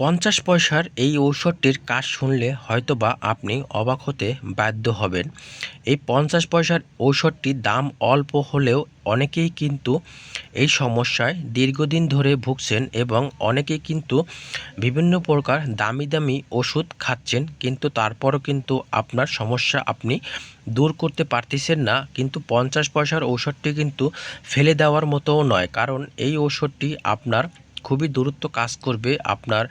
পঞ্চাশ পয়সার এই ঔষধটির কাজ শুনলে হয়তোবা আপনি অবাক হতে বাধ্য হবেন। এই পঞ্চাশ পয়সার ঔষধটির দাম অল্প হলেও অনেকেই কিন্তু এই সমস্যায় দীর্ঘদিন ধরে ভুগছেন এবং অনেকেই কিন্তু বিভিন্ন প্রকার দামি দামি ওষুধ খাচ্ছেন, কিন্তু তারপরও কিন্তু আপনার সমস্যা আপনি দূর করতে পারতেছেন না। কিন্তু পঞ্চাশ পয়সার ঔষধটি কিন্তু ফেলে দেওয়ার মতোও নয়, কারণ এই ঔষধটি আপনার খুবই দূরত্ব কাজ করবে আপনার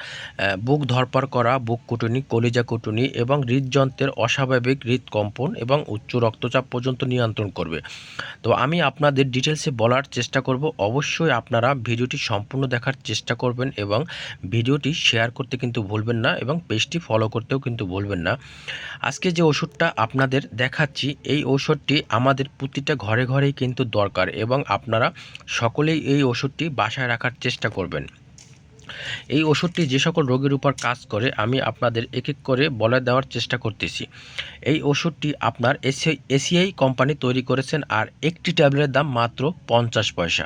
বুক ধরপার করা, বুক কুটুনি, কলিজা কুটুনি এবং হৃদযন্ত্রের অস্বাভাবিক হৃদকম্পন এবং উচ্চ রক্তচাপ পর্যন্ত নিয়ন্ত্রণ করবে। তো আমি আপনাদের ডিটেলসে বলার চেষ্টা করব। অবশ্যই আপনারা ভিডিওটি সম্পূর্ণ দেখার চেষ্টা করবেন এবং ভিডিওটি শেয়ার করতে কিন্তু ভুলবেন না এবং পেজটি ফলো করতেও কিন্তু ভুলবেন না। আজকে যে ওষুধটা আপনাদের দেখাচ্ছি, এই ওষুধটি আমাদের প্রতিটা ঘরে ঘরেই কিন্তু দরকার এবং আপনারা সকলেই এই ওষুধটি বাসায় রাখার চেষ্টা করবেন। এই ওষুধটি যে সকল রোগের উপর কাজ করে, আমি আপনাদের এক এক করে বলে দেওয়ার চেষ্টা করতেছি। এই ওষুধটি আপনার এসি, এসিআই কোম্পানি তৈরি করেছেন আর একটি ট্যাবলেটের দাম মাত্র পঞ্চাশ পয়সা।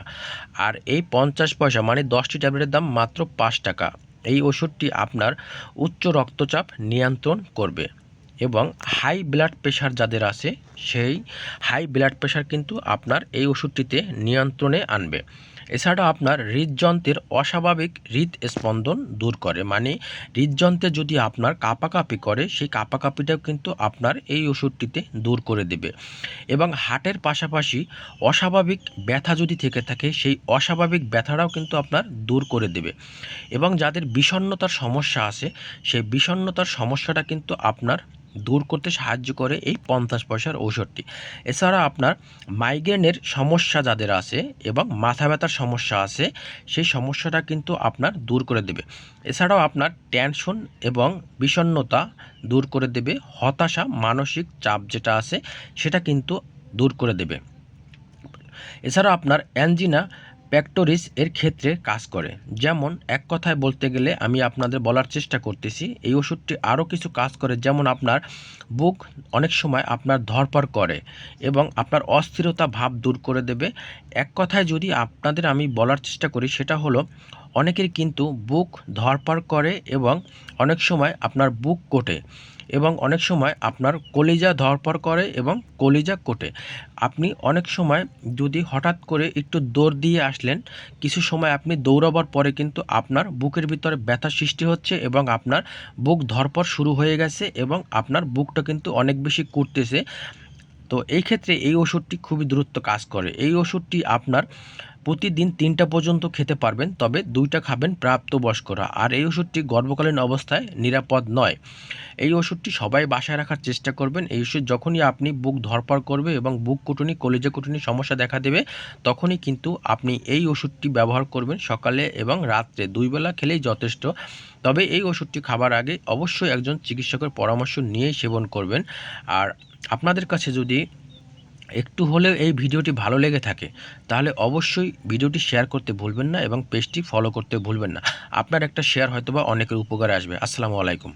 আর এই পঞ্চাশ পয়সা মানে দশটি ট্যাবলেটের দাম মাত্র পাঁচ টাকা। এই ওষুধটি আপনার উচ্চ রক্তচাপ নিয়ন্ত্রণ করবে এবং হাই ব্লাড প্রেশার যাদের আছে, সেই হাই ব্লাড প্রেশার কিন্তু আপনার এই ওষুধটিতে নিয়ন্ত্রণে আনবে। এছাড়াও আপনার হৃদযন্ত্রের অস্বাভাবিক হৃদস্পন্দন দূর করে। মানে হৃদযন্ত্রে যদি আপনার কাঁপাকাঁপি করে, সেই কাঁপাকাঁপিটাও কিন্তু আপনার এই ওষুধটিতে দূর করে দেবে। এবং হার্টের পাশাপাশি অস্বাভাবিক ব্যথা যদি থেকে থাকে, সেই অস্বাভাবিক ব্যথাটাও কিন্তু আপনার দূর করে দেবে। এবং যাদের বিষণ্নতার সমস্যা আছে, সেই বিষণ্নতার সমস্যাটা কিন্তু আপনার দূর করতে সাহায্য করে এই পঞ্চাশ পয়সার ঔষধটি। এছাড়া আপনার মাইগ্রেনের সমস্যা যাদের আছে এবং মাথা ব্যথার সমস্যা আছে, সেই সমস্যাটা কিন্তু আপনার দূর করে দেবে। এছাড়াও আপনার টেনশন এবং বিষণ্নতা দূর করে দেবে। হতাশা, মানসিক চাপ যেটা আছে, সেটা কিন্তু দূর করে দেবে। এছাড়াও আপনার অ্যাঞ্জিনা প্যাক্টোরিস এর ক্ষেত্রে কাজ করে। যেমন, এক কথায় বলতে গেলে আমি আপনাদের বলার চেষ্টা করতেছি, এই ওষুধটি আরও কিছু কাজ করে, যেমন আপনার বুক অনেক সময় আপনার ধরপর করে এবং আপনার অস্থিরতা ভাব দূর করে দেবে। এক কথায় যদি আপনাদের আমি বলার চেষ্টা করি, সেটা হলো অনেকের কিন্তু বুক ধরপর করে এবং অনেক সময় আপনার বুক কোটে এবং অনেক সময় আপনার কলিজা ধরপর করে এবং কলিজা কোটে। আপনি অনেক সময় যদি হঠাৎ করে একটু দৌড় দিয়ে আসলেন, কিছু সময় আপনি দৌড়াবার পরে কিন্তু আপনার বুকের ভিতরে ব্যথা সৃষ্টি হচ্ছে এবং আপনার বুক ধরপর শুরু হয়ে গেছে এবং আপনার বুকটা কিন্তু অনেক বেশি কুটতেছে। তো এই ক্ষেত্রে এই ওষুধটি খুবই দ্রুত কাজ করে। এই ওষুধটি আপনার প্রতিদিন তিনটা পর্যন্ত খেতে পারবেন, তবে দুইটা খাবেন প্রাপ্তবয়স্করা। আর এই ওষুধটি গর্ভকালীন অবস্থায় নিরাপদ নয়। এই ওষুধটি সবাই বাসায় রাখার চেষ্টা করবেন। এই ওষুধ যখনই আপনি বুক ধরপড় করবে এবং বুক কুটুনি, কলেজে কুটুনি সমস্যা দেখা দেবে, তখনই কিন্তু আপনি এই ওষুধটি ব্যবহার করবেন সকালে এবং রাত্রে। দুই বেলা খেলেই যথেষ্ট। তবে এই ওষুধটি খাবার আগে অবশ্যই একজন চিকিৎসকের পরামর্শ নিয়েই সেবন করবেন। আর আপনাদের কাছে যদি একটু হলেও এই ভিডিওটি ভালো লেগে থাকে, তাহলে অবশ্যই ভিডিওটি শেয়ার করতে ভুলবেন না এবং পেজটি ফলো করতে ভুলবেন না। আপনার একটা শেয়ার হয়তোবা অনেকের উপকারে আসবে। আসসালামু আলাইকুম।